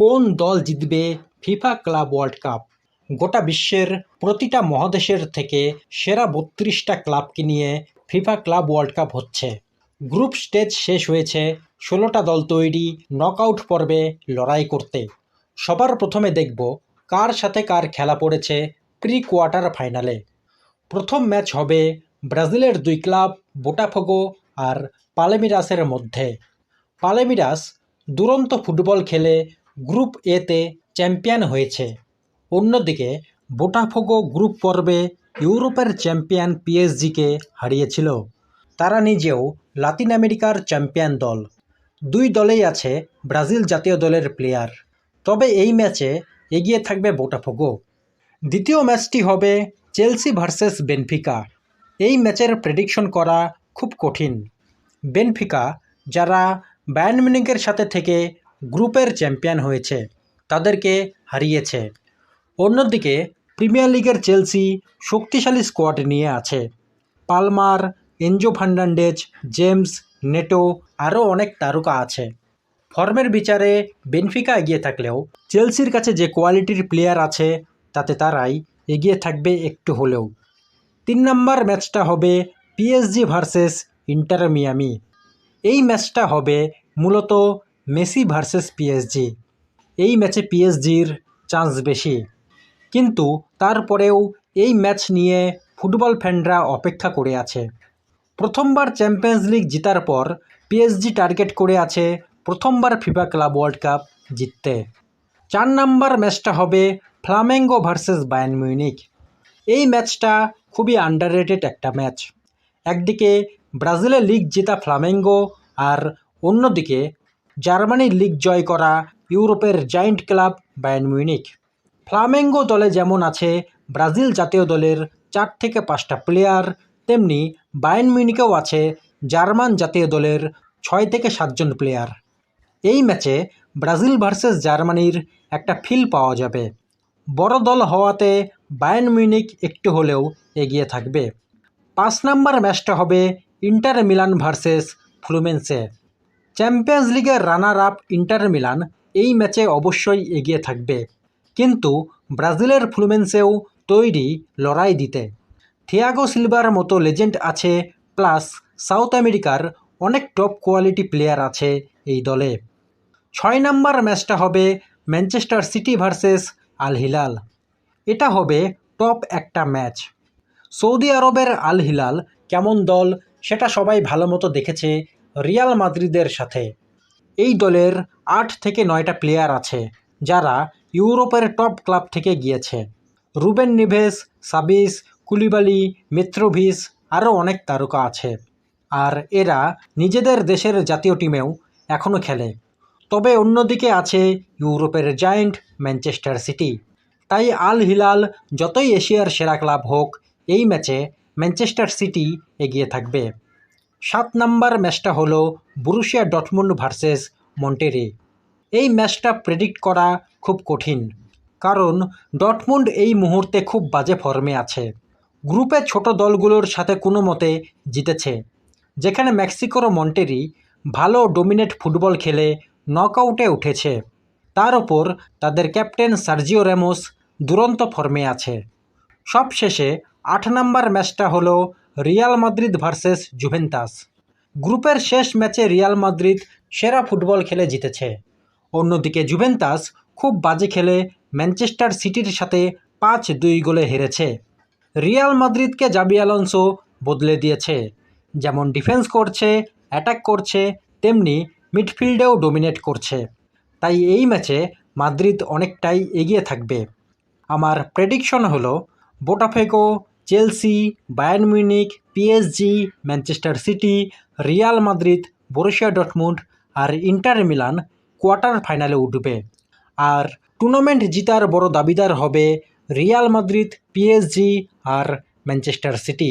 কোন দল জিতবে ফিফা ক্লাব ওয়ার্ল্ড কাপ? গোটা বিশ্বের প্রতিটা মহাদেশের থেকে সেরা বত্রিশটা ক্লাবকে নিয়ে ফিফা ক্লাব ওয়ার্ল্ড কাপ হচ্ছে। গ্রুপ স্টেজ শেষ হয়েছে, ষোলোটা দল তৈরি নকআউট পর্বে লড়াই করতে। সবার প্রথমে দেখব কার সাথে কার খেলা পড়েছে প্রি কোয়ার্টার ফাইনালে। প্রথম ম্যাচ হবে ব্রাজিলের দুই ক্লাব বোটাফোগো আর পালেমিরাসের মধ্যে। পালেমিরাস দুরন্ত ফুটবল খেলে গ্রুপ এতে চ্যাম্পিয়ন হয়েছে। অন্যদিকে, বোটাফোগো গ্রুপ পর্বে ইউরোপের চ্যাম্পিয়ন পিএসজিকে হারিয়েছিল। তারা নিজেও লাতিন আমেরিকার চ্যাম্পিয়ন দল। দুই দলেই আছে ব্রাজিল জাতীয় দলের প্লেয়ার। তবে এই ম্যাচে এগিয়ে থাকবে বোটাফোগো। দ্বিতীয় ম্যাচটি হবে চেলসি ভার্সেস বেনফিকা। এই ম্যাচের প্রেডিকশন করা খুব কঠিন। বেনফিকা, যারা বায়ার্ন মিউনিখের সাথে থেকে গ্রুপের চ্যাম্পিয়ন হয়েছে, তাদেরকে হারিয়েছে। অন্যদিকে, প্রিমিয়ার লিগের চেলসি শক্তিশালী স্কোয়াড নিয়ে আছে। Palmer, Enzo Fernandez, James, Neto আরও অনেক তারকা আছে। ফর্মের বিচারে বেনফিকা এগিয়ে থাকলেও, চেলসির কাছে যে কোয়ালিটির প্লেয়ার আছে, তাতে তারাই এগিয়ে থাকবে একটু হলেও। তিন নম্বর ম্যাচটা হবে পিএসজি ভার্সেস ইন্টার মিয়ামি। এই ম্যাচটা হবে মূলত মেসি ভার্সেস পিএসজি। এই ম্যাচে পিএসজির চান্স বেশি। কিন্তু তারপরেও এই ম্যাচ নিয়ে ফুটবল ফ্যানরা অপেক্ষা করে আছে। প্রথমবার চ্যাম্পিয়ন্স লিগ জেতার পর পিএসজি টার্গেট করে আছে প্রথমবার ফিফা ক্লাব ওয়ার্ল্ড কাপ জিততে। চার নাম্বার ম্যাচটা হবে ফ্লামেঙ্গো ভার্সেস বায়ান মিউনিক এই ম্যাচটা খুবই আন্ডাররেটেড একটা ম্যাচ। একদিকে ব্রাজিলের লিগ জেতা ফ্লামেঙ্গো আর অন্যদিকে জার্মানির লিগ জয় করা ইউরোপের giant club Bayern Munich Flamengo দলে যেমন আছে, ব্রাজিল জাতীয় দলের চার থেকে পাঁচটা প্লেয়ার তেমনি বায়ান মিউনিকেও আছে জার্মান জাতীয় দলের ছয় থেকে সাতজন প্লেয়ার এই ম্যাচে ব্রাজিল ভার্সেস জার্মানির একটা ফিল পাওয়া যাবে। বড় দল হওয়াতে বায়ান মিউনিক একটু হলেও এগিয়ে থাকবে। পাঁচ নাম্বার ম্যাচটা হবে Inter Milan versus Fluminense. Champions লিগের রানার আপ ইন্টার মিলান এই ম্যাচে অবশ্যই এগিয়ে থাকবে। কিন্তু ব্রাজিলের ফ্লুমেন্সেও তৈরি লড়াই দিতে। থিয়াগো সিলভার মতো লেজেন্ড আছে প্লাস সাউথ আমেরিকার অনেক টপ কোয়ালিটি প্লেয়ার আছে এই দলে। ছয় নম্বর ম্যাচটা হবে Manchester City versus Al Hilal এটা হবে টপ একটা ম্যাচ সৌদি আরবের আল হিলাল কেমন দল, সেটা সবাই ভালো মতো দেখেছে রিয়াল মাদ্রিদের সাথে। এই দলের আট থেকে নয়টা প্লেয়ার আছে, যারা ইউরোপের টপ ক্লাব থেকে গিয়েছে। রুবেন নিভেস, সাবিস, কুলিবালি মিত্রভিস আরও অনেক তারকা আছে। আর এরা নিজেদের দেশের জাতীয় টিমেও এখনও খেলে। তবে অন্যদিকে আছে ইউরোপের জায়েন্ট ম্যানচেস্টার সিটি তাই আল হিলাল যতই এশিয়ার সেরা ক্লাব হোক, এই ম্যাচে ম্যানচেস্টার সিটি এগিয়ে থাকবে। সাত নাম্বার ম্যাচটা হলো বুরুশিয়া ডটমুন্ড ভার্সেস মন্টেরি। এই ম্যাচটা প্রেডিক্ট করা খুব কঠিন, কারণ ডটমুন্ড এই মুহূর্তে খুব বাজে ফর্মে আছে। গ্রুপে ছোট দলগুলোর সাথে কোনো মতে জিতেছে, যেখানে মেক্সিকোর মন্টেরি ভালো ডোমিনেট ফুটবল খেলে নকআউটে উঠেছে। তার ওপর তাদের ক্যাপ্টেন সার্জিও রেমোস দুরন্ত ফর্মে আছে। সবশেষে আট নম্বর ম্যাচটা হলো রিয়াল মাদ্রিদ ভার্সেস জুভেন্তাস গ্রুপের শেষ ম্যাচে রিয়াল মাদ্রিদ সেরা ফুটবল খেলে জিতেছে। অন্যদিকে জুভেন্তাস খুব বাজে খেলে ম্যানচেস্টার সিটির সাথে পাঁচ দুই গোলে হেরেছে। রিয়াল মাদ্রিদকে জাবি আলোনসো বদলে দিয়েছে। যেমন ডিফেন্স করছে, অ্যাটাক করছে, তেমনি মিডফিল্ডেও ডোমিনেট করছে। তাই এই ম্যাচে মাদ্রিদ অনেকটাই এগিয়ে থাকবে। আমার প্রেডিকশন হলো Botafogo Chelsea, Bayern Munich PSG, Manchester City, Real Madrid, Borussia Dortmund আর ইন্টার মিলান কোয়ার্টার ফাইনালে উঠবে। আর টুর্নামেন্ট জিতার বড় দাবিদার হবে রিয়াল মাদ্রিদ, পিএসজি আর ম্যানচেস্টার সিটি।